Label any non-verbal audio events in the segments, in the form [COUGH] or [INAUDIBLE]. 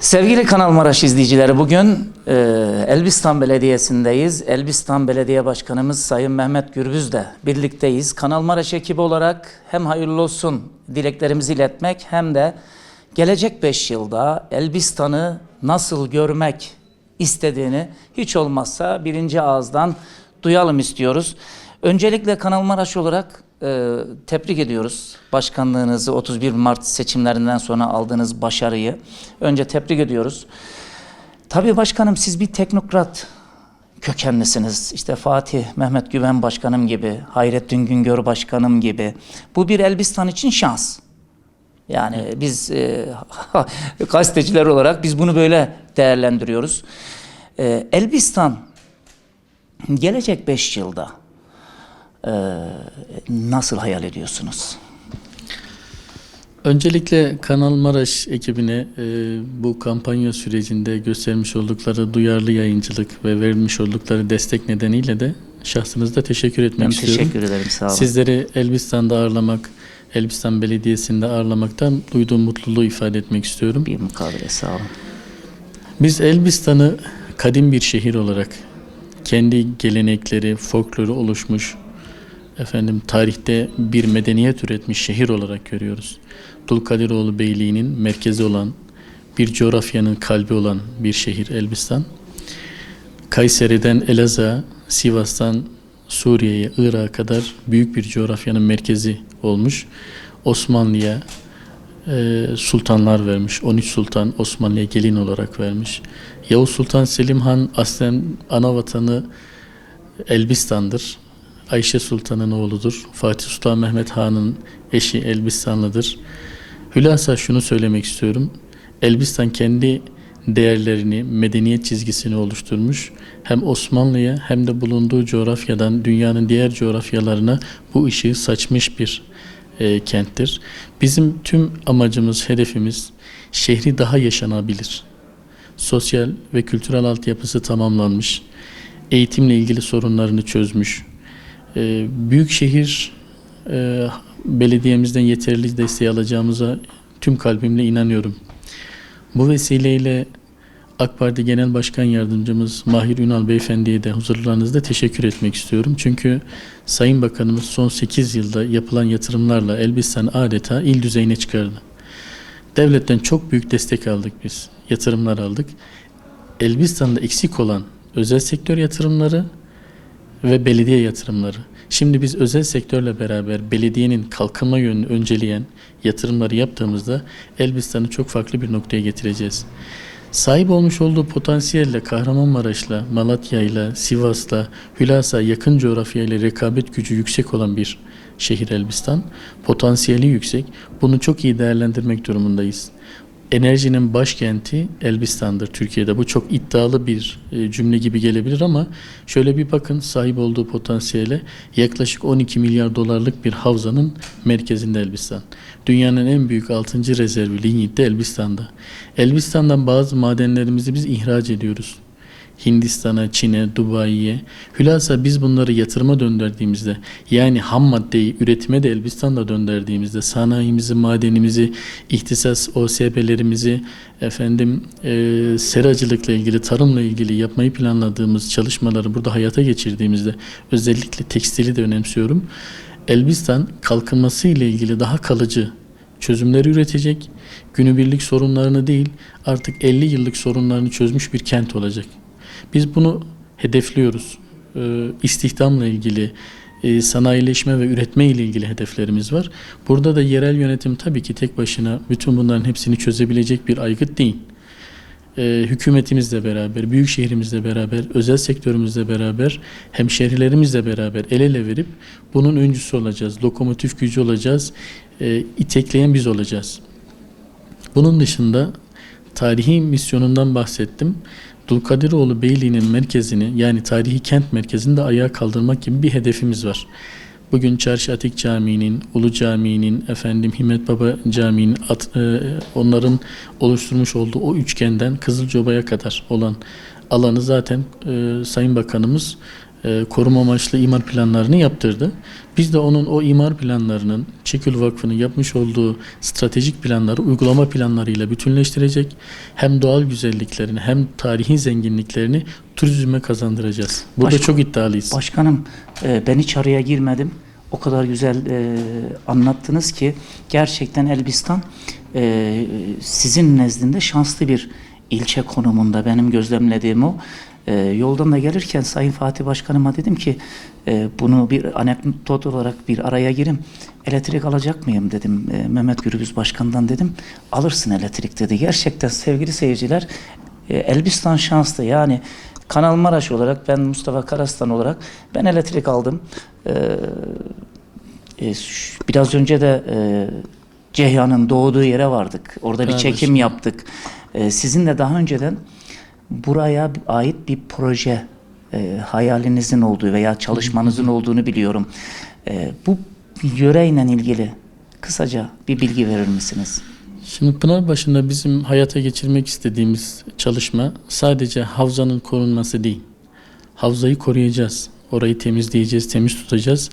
Sevgili Kanal Maraş izleyicileri bugün e, Elbistan Belediyesi'ndeyiz. Elbistan Belediye Başkanımız Sayın Mehmet Gürbüz'le birlikteyiz. Kanal Maraş ekibi olarak hem hayırlı olsun dileklerimizi iletmek hem de gelecek 5 yılda Elbistan'ı nasıl görmek istediğini hiç olmazsa birinci ağızdan duyalım istiyoruz. Öncelikle Kanal Maraş olarak e, tebrik ediyoruz. Başkanlığınızı 31 Mart seçimlerinden sonra aldığınız başarıyı. Önce tebrik ediyoruz. Tabii başkanım siz bir teknokrat kökenlisiniz. İşte Fatih Mehmet Güven başkanım gibi, Hayrettin Güngör başkanım gibi. Bu bir Elbistan için şans. Yani biz e, [LAUGHS] gazeteciler olarak biz bunu böyle değerlendiriyoruz. E, Elbistan gelecek 5 yılda e, nasıl hayal ediyorsunuz? Öncelikle Kanal Maraş ekibine e, bu kampanya sürecinde göstermiş oldukları duyarlı yayıncılık ve vermiş oldukları destek nedeniyle de şahsınızda teşekkür etmek Ben istiyorum. teşekkür ederim sağ olun. Sizleri Elbistan'da ağırlamak, Elbistan Belediyesi'nde ağırlamaktan duyduğum mutluluğu ifade etmek istiyorum. bir mukabele sağ olun. Biz Elbistan'ı kadim bir şehir olarak kendi gelenekleri, folkloru oluşmuş, efendim tarihte bir medeniyet üretmiş şehir olarak görüyoruz. Dulkadiroğlu Beyliği'nin merkezi olan, bir coğrafyanın kalbi olan bir şehir Elbistan. Kayseri'den Elazığ'a, Sivas'tan Suriye'ye, Irak'a kadar büyük bir coğrafyanın merkezi olmuş. Osmanlı'ya e, sultanlar vermiş. 13 sultan Osmanlı'ya gelin olarak vermiş. Yavuz Sultan Selim Han aslen ana vatanı Elbistan'dır. Ayşe Sultan'ın oğludur. Fatih Sultan Mehmet Han'ın eşi Elbistanlıdır. Hülasa şunu söylemek istiyorum. Elbistan kendi değerlerini, medeniyet çizgisini oluşturmuş. Hem Osmanlı'ya hem de bulunduğu coğrafyadan dünyanın diğer coğrafyalarına bu ışığı saçmış bir e, kenttir. Bizim tüm amacımız, hedefimiz şehri daha yaşanabilir. Sosyal ve kültürel altyapısı tamamlanmış. Eğitimle ilgili sorunlarını çözmüş. E, Büyükşehir e, belediyemizden yeterli desteği alacağımıza tüm kalbimle inanıyorum. Bu vesileyle AK Parti Genel Başkan Yardımcımız Mahir Ünal Beyefendi'ye de huzurlarınızda teşekkür etmek istiyorum. Çünkü Sayın Bakanımız son 8 yılda yapılan yatırımlarla Elbistan adeta il düzeyine çıkardı. Devletten çok büyük destek aldık biz. Yatırımlar aldık. Elbistan'da eksik olan özel sektör yatırımları ve belediye yatırımları. Şimdi biz özel sektörle beraber belediyenin kalkınma yönünü önceleyen yatırımları yaptığımızda Elbistan'ı çok farklı bir noktaya getireceğiz. Sahip olmuş olduğu potansiyelle Kahramanmaraş'la, Malatya'yla, Sivas'la, Hülasa yakın coğrafyayla rekabet gücü yüksek olan bir şehir Elbistan. Potansiyeli yüksek. Bunu çok iyi değerlendirmek durumundayız. Enerjinin başkenti Elbistan'dır Türkiye'de. Bu çok iddialı bir e, cümle gibi gelebilir ama şöyle bir bakın sahip olduğu potansiyele yaklaşık 12 milyar dolarlık bir havzanın merkezinde Elbistan. Dünyanın en büyük 6. rezervi lignit Elbistan'da. Elbistan'dan bazı madenlerimizi biz ihraç ediyoruz. Hindistan'a, Çin'e, Dubai'ye. Hülasa biz bunları yatırıma döndürdüğümüzde yani ham maddeyi üretime de Elbistan'da döndürdüğümüzde sanayimizi, madenimizi, ihtisas OSB'lerimizi efendim e, seracılıkla ilgili, tarımla ilgili yapmayı planladığımız çalışmaları burada hayata geçirdiğimizde özellikle tekstili de önemsiyorum. Elbistan kalkınması ile ilgili daha kalıcı çözümleri üretecek. Günübirlik sorunlarını değil artık 50 yıllık sorunlarını çözmüş bir kent olacak. Biz bunu hedefliyoruz. Ee, istihdamla ilgili, e, sanayileşme ve üretme ile ilgili hedeflerimiz var. Burada da yerel yönetim tabii ki tek başına bütün bunların hepsini çözebilecek bir aygıt değil. Ee, hükümetimizle beraber, büyük şehrimizle beraber, özel sektörümüzle beraber, hemşehrilerimizle beraber el ele verip bunun öncüsü olacağız. Lokomotif gücü olacağız. E, itekleyen biz olacağız. Bunun dışında tarihi misyonundan bahsettim. Dulkadiroğlu Beyliği'nin merkezini yani tarihi kent merkezini de ayağa kaldırmak gibi bir hedefimiz var. Bugün Çarşı Atik Camii'nin, Ulu Camii'nin, efendim Himmet Baba Camii'nin, at- e, onların oluşturmuş olduğu o üçgenden Kızılcoba'ya kadar olan alanı zaten e, Sayın Bakanımız e, koruma amaçlı imar planlarını yaptırdı. Biz de onun o imar planlarının Çekül Vakfı'nın yapmış olduğu stratejik planları uygulama planlarıyla bütünleştirecek. Hem doğal güzelliklerini hem tarihi zenginliklerini turizme kazandıracağız. Burada Başka- çok iddialıyız. Başkanım e, ben hiç araya girmedim. O kadar güzel e, anlattınız ki gerçekten Elbistan e, sizin nezdinde şanslı bir ilçe konumunda benim gözlemlediğim o. E, yoldan da gelirken Sayın Fatih Başkanıma dedim ki e, bunu bir anekdot olarak bir araya girim. Elektrik alacak mıyım dedim e, Mehmet Gürbüz Başkan'dan dedim. Alırsın elektrik dedi. Gerçekten sevgili seyirciler e, Elbistan şanslı yani Kanal Maraş olarak ben Mustafa Karaslan olarak ben elektrik aldım. E, şu- biraz önce de e, Ceyhan'ın doğduğu yere vardık. Orada bir Evet. çekim yaptık. Ee, sizin de daha önceden buraya ait bir proje e, hayalinizin olduğu veya çalışmanızın olduğunu biliyorum. Ee, bu yöreyle ilgili kısaca bir bilgi verir misiniz? Şimdi Pınarbaşı'nda bizim hayata geçirmek istediğimiz çalışma sadece havzanın korunması değil. Havzayı koruyacağız. Orayı temizleyeceğiz, temiz tutacağız.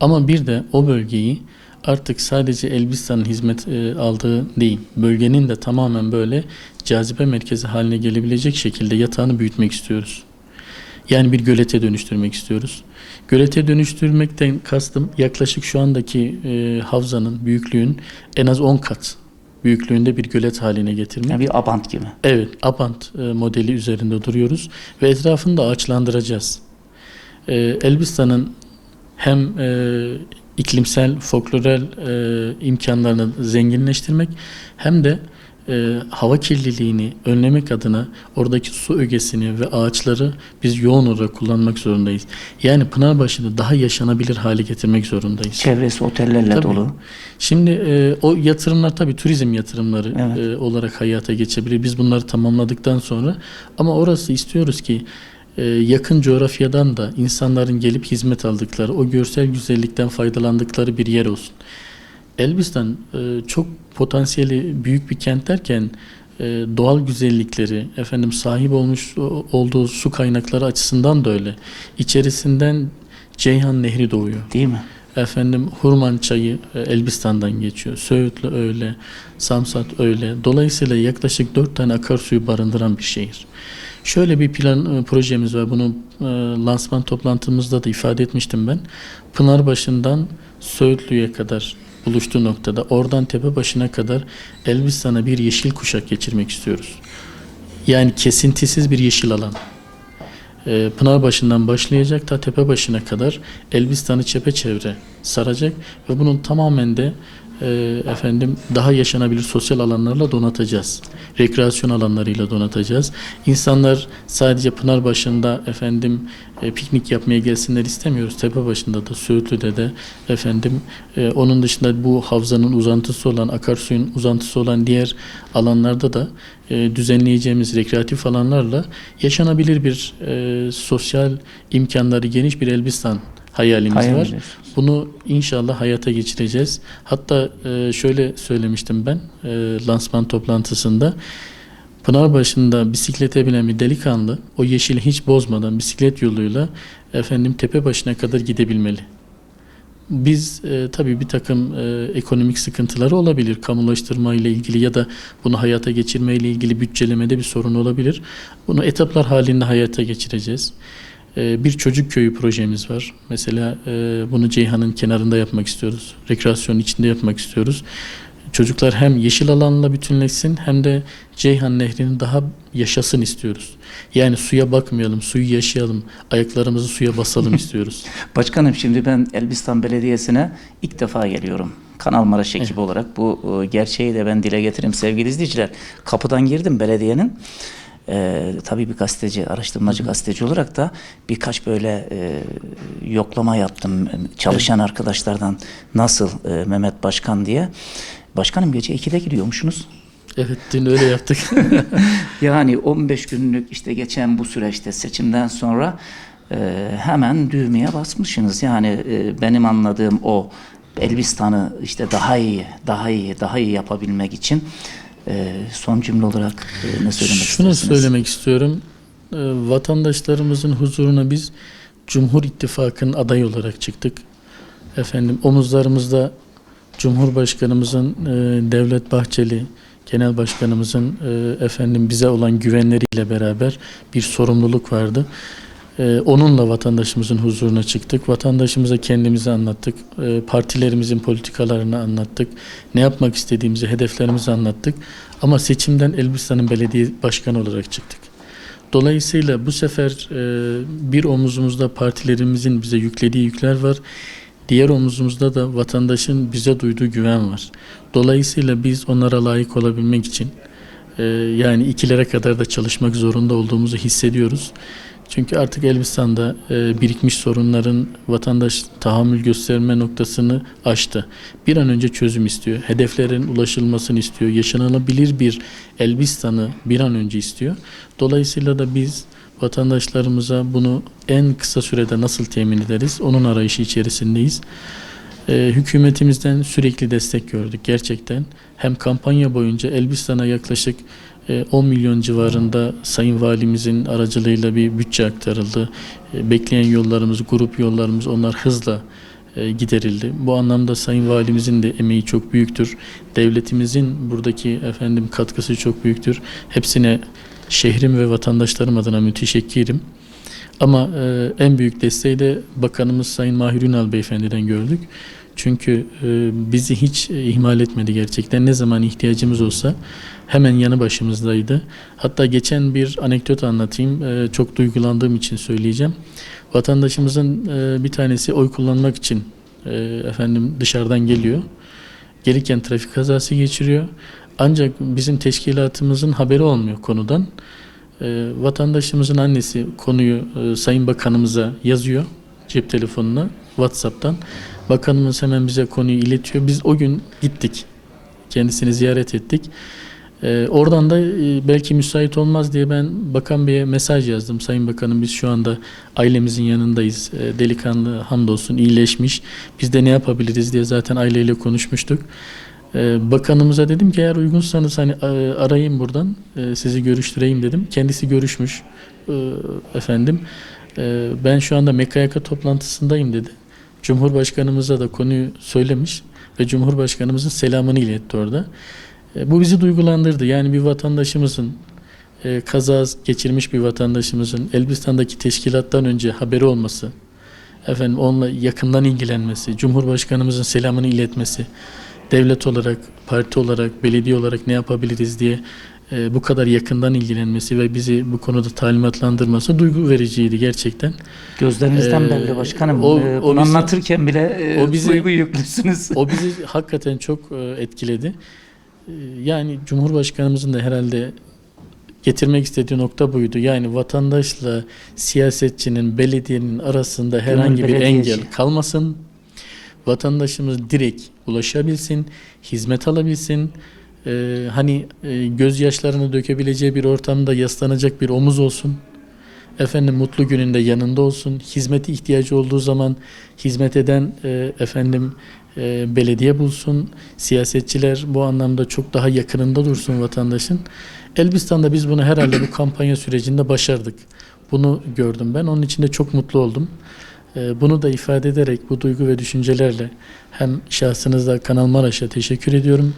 Ama bir de o bölgeyi artık sadece Elbistan'ın hizmet e, aldığı değil, bölgenin de tamamen böyle cazibe merkezi haline gelebilecek şekilde yatağını büyütmek istiyoruz. Yani bir gölete dönüştürmek istiyoruz. Gölete dönüştürmekten kastım yaklaşık şu andaki e, havzanın büyüklüğün en az 10 kat büyüklüğünde bir gölet haline getirmek. Yani bir abant gibi. Evet, Abant e, modeli üzerinde duruyoruz ve etrafını da ağaçlandıracağız. E, Elbistan'ın hem e, iklimsel, folklorel e, imkanlarını zenginleştirmek hem de e, hava kirliliğini önlemek adına oradaki su ögesini ve ağaçları biz yoğun olarak kullanmak zorundayız. Yani Pınarbaşı'nı daha yaşanabilir hale getirmek zorundayız. Çevresi otellerle Tabii. dolu. Şimdi e, o yatırımlar tabii turizm yatırımları Evet. e, olarak hayata geçebilir. Biz bunları tamamladıktan sonra ama orası istiyoruz ki yakın coğrafyadan da insanların gelip hizmet aldıkları, o görsel güzellikten faydalandıkları bir yer olsun. Elbistan e, çok potansiyeli büyük bir kent derken e, doğal güzellikleri, efendim sahip olmuş olduğu su kaynakları açısından da öyle. İçerisinden Ceyhan Nehri doğuyor. Değil mi? Efendim Hurman çayı e, Elbistan'dan geçiyor. Söğütlü öyle, Samsat öyle. Dolayısıyla yaklaşık dört tane akarsuyu barındıran bir şehir. Şöyle bir plan e, projemiz var. Bunu e, lansman toplantımızda da ifade etmiştim ben. Pınarbaşı'ndan Söğütlü'ye kadar buluştuğu noktada oradan Tepebaşı'na kadar Elbistan'a bir yeşil kuşak geçirmek istiyoruz. Yani kesintisiz bir yeşil alan. E, Pınarbaşı'ndan başlayacak ta Tepebaşı'na kadar Elbistan'ı çepeçevre saracak ve bunun tamamen de efendim daha yaşanabilir sosyal alanlarla donatacağız. Rekreasyon alanlarıyla donatacağız. İnsanlar sadece Pınarbaşı'nda efendim e, piknik yapmaya gelsinler istemiyoruz. Tepebaşı'nda da Söğütlü'de de efendim e, onun dışında bu havzanın uzantısı olan akarsuyun uzantısı olan diğer alanlarda da e, düzenleyeceğimiz rekreatif alanlarla yaşanabilir bir e, sosyal imkanları geniş bir Elbistan hayalimiz Hayal var. Bunu inşallah hayata geçireceğiz. Hatta e, şöyle söylemiştim ben e, lansman toplantısında. Pınarbaşı'nda bisiklete binen bir delikanlı o yeşili hiç bozmadan bisiklet yoluyla efendim tepe başına kadar gidebilmeli. Biz e, tabii bir takım e, ekonomik sıkıntıları olabilir. Kamulaştırma ile ilgili ya da bunu hayata geçirme ile ilgili bütçelemede bir sorun olabilir. Bunu etaplar halinde hayata geçireceğiz. E, bir çocuk köyü projemiz var. Mesela e, bunu Ceyhan'ın kenarında yapmak istiyoruz. Rekreasyon içinde yapmak istiyoruz. Çocuklar hem yeşil alanla bütünleşsin hem de Ceyhan Nehri'ni daha yaşasın istiyoruz. Yani suya bakmayalım, suyu yaşayalım, ayaklarımızı suya basalım [LAUGHS] istiyoruz. Başkanım şimdi ben Elbistan Belediyesi'ne ilk defa geliyorum. Kanal Maraş ekibi olarak bu e, gerçeği de ben dile getireyim sevgili izleyiciler. Kapıdan girdim belediyenin. Ee, tabii bir gazeteci, araştırmacı gazeteci olarak da birkaç böyle e, yoklama yaptım çalışan arkadaşlardan nasıl e, Mehmet Başkan diye. Başkanım gece 2'de gidiyormuşsunuz. Evet dün öyle yaptık. [LAUGHS] [LAUGHS] Yani 15 günlük işte geçen bu süreçte seçimden sonra e, hemen düğmeye basmışsınız. Yani e, benim anladığım o Elbistan'ı işte daha iyi, daha iyi, daha iyi yapabilmek için e, son cümle olarak e, ne söylemek Şunu istersiniz? söylemek istiyorum. Ee, vatandaşlarımızın huzuruna biz Cumhur İttifakı'nın adayı olarak çıktık. Efendim omuzlarımızda Cumhurbaşkanımızın e, Devlet Bahçeli, Genel Başkanımızın e, efendim bize olan güvenleriyle beraber bir sorumluluk vardı. E, onunla vatandaşımızın huzuruna çıktık. Vatandaşımıza kendimizi anlattık. E, partilerimizin politikalarını anlattık. Ne yapmak istediğimizi, hedeflerimizi anlattık. Ama seçimden Elbistan'ın belediye başkanı olarak çıktık. Dolayısıyla bu sefer e, bir omuzumuzda partilerimizin bize yüklediği yükler var. Diğer omuzumuzda da vatandaşın bize duyduğu güven var. Dolayısıyla biz onlara layık olabilmek için e, yani ikilere kadar da çalışmak zorunda olduğumuzu hissediyoruz. Çünkü artık Elbistan'da e, birikmiş sorunların vatandaş tahammül gösterme noktasını aştı. Bir an önce çözüm istiyor. Hedeflerin ulaşılmasını istiyor. Yaşanılabilir bir Elbistan'ı bir an önce istiyor. Dolayısıyla da biz vatandaşlarımıza bunu en kısa sürede nasıl temin ederiz? Onun arayışı içerisindeyiz. Ee, hükümetimizden sürekli destek gördük gerçekten. Hem kampanya boyunca Elbistan'a yaklaşık e, 10 milyon civarında Sayın Valimizin aracılığıyla bir bütçe aktarıldı. E, bekleyen yollarımız, grup yollarımız onlar hızla e, giderildi. Bu anlamda Sayın Valimizin de emeği çok büyüktür. Devletimizin buradaki efendim katkısı çok büyüktür. Hepsine şehrim ve vatandaşlarım adına müteşekkirim. Ama e, en büyük desteği de Bakanımız Sayın Mahir Ünal Beyefendi'den gördük. Çünkü e, bizi hiç e, ihmal etmedi gerçekten. Ne zaman ihtiyacımız olsa hemen yanı başımızdaydı. Hatta geçen bir anekdot anlatayım. E, çok duygulandığım için söyleyeceğim. Vatandaşımızın e, bir tanesi oy kullanmak için e, efendim dışarıdan geliyor. Gelirken trafik kazası geçiriyor. Ancak bizim teşkilatımızın haberi olmuyor konudan. E, vatandaşımızın annesi konuyu e, Sayın Bakanımıza yazıyor cep telefonuna, WhatsApp'tan. Bakanımız hemen bize konuyu iletiyor. Biz o gün gittik. Kendisini ziyaret ettik. E, oradan da e, belki müsait olmaz diye ben Bakan Bey'e mesaj yazdım. Sayın Bakanım biz şu anda ailemizin yanındayız. E, delikanlı hamdolsun iyileşmiş. Biz de ne yapabiliriz diye zaten aileyle konuşmuştuk. Ee, Bakanımıza dedim ki eğer uygunsanız hani e, arayayım buradan e, sizi görüştüreyim dedim. Kendisi görüşmüş e, efendim. E, Ben şu anda MKYK toplantısındayım dedi. Cumhurbaşkanımıza da konuyu söylemiş ve Cumhurbaşkanımızın selamını iletti orada. E, Bu bizi duygulandırdı. Yani bir vatandaşımızın e, kaza geçirmiş bir vatandaşımızın Elbistan'daki teşkilattan önce haberi olması, efendim onunla yakından ilgilenmesi, Cumhurbaşkanımızın selamını iletmesi, devlet olarak, parti olarak, belediye olarak ne yapabiliriz diye e, bu kadar yakından ilgilenmesi ve bizi bu konuda talimatlandırması duygu vericiydi gerçekten. Gözlerinizden Ee, belli başkanım. o- Ee, o bizi- anlatırken bile e, o bizi- duygu yüklüsünüz. O bizi hakikaten çok e, etkiledi. Yani Cumhurbaşkanımızın da herhalde getirmek istediği nokta buydu. Yani vatandaşla siyasetçinin, belediyenin arasında herhangi bir engel kalmasın. Vatandaşımız direkt ulaşabilsin, hizmet alabilsin. E, hani e, gözyaşlarını dökebileceği bir ortamda yaslanacak bir omuz olsun. Efendim mutlu gününde yanında olsun. Hizmeti ihtiyacı olduğu zaman hizmet eden e, efendim e, belediye bulsun. Siyasetçiler bu anlamda çok daha yakınında dursun vatandaşın. Elbistan'da biz bunu herhalde bu kampanya sürecinde başardık. Bunu gördüm ben. Onun için de çok mutlu oldum. E, bunu da ifade ederek bu duygu ve düşüncelerle hem şahsınızda Kanal Maraş'a teşekkür ediyorum.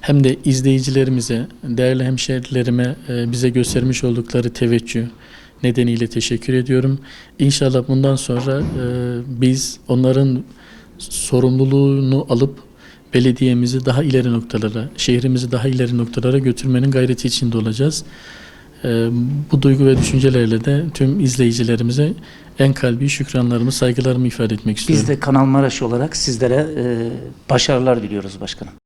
Hem de izleyicilerimize, değerli hemşehrilerime e, bize göstermiş oldukları teveccüh nedeniyle teşekkür ediyorum. İnşallah bundan sonra e, biz onların sorumluluğunu alıp belediyemizi daha ileri noktalara, şehrimizi daha ileri noktalara götürmenin gayreti içinde olacağız. E, bu duygu ve düşüncelerle de tüm izleyicilerimize en kalbi şükranlarımı, saygılarımı ifade etmek istiyorum. Biz de Kanal Maraş olarak sizlere e, başarılar diliyoruz başkanım.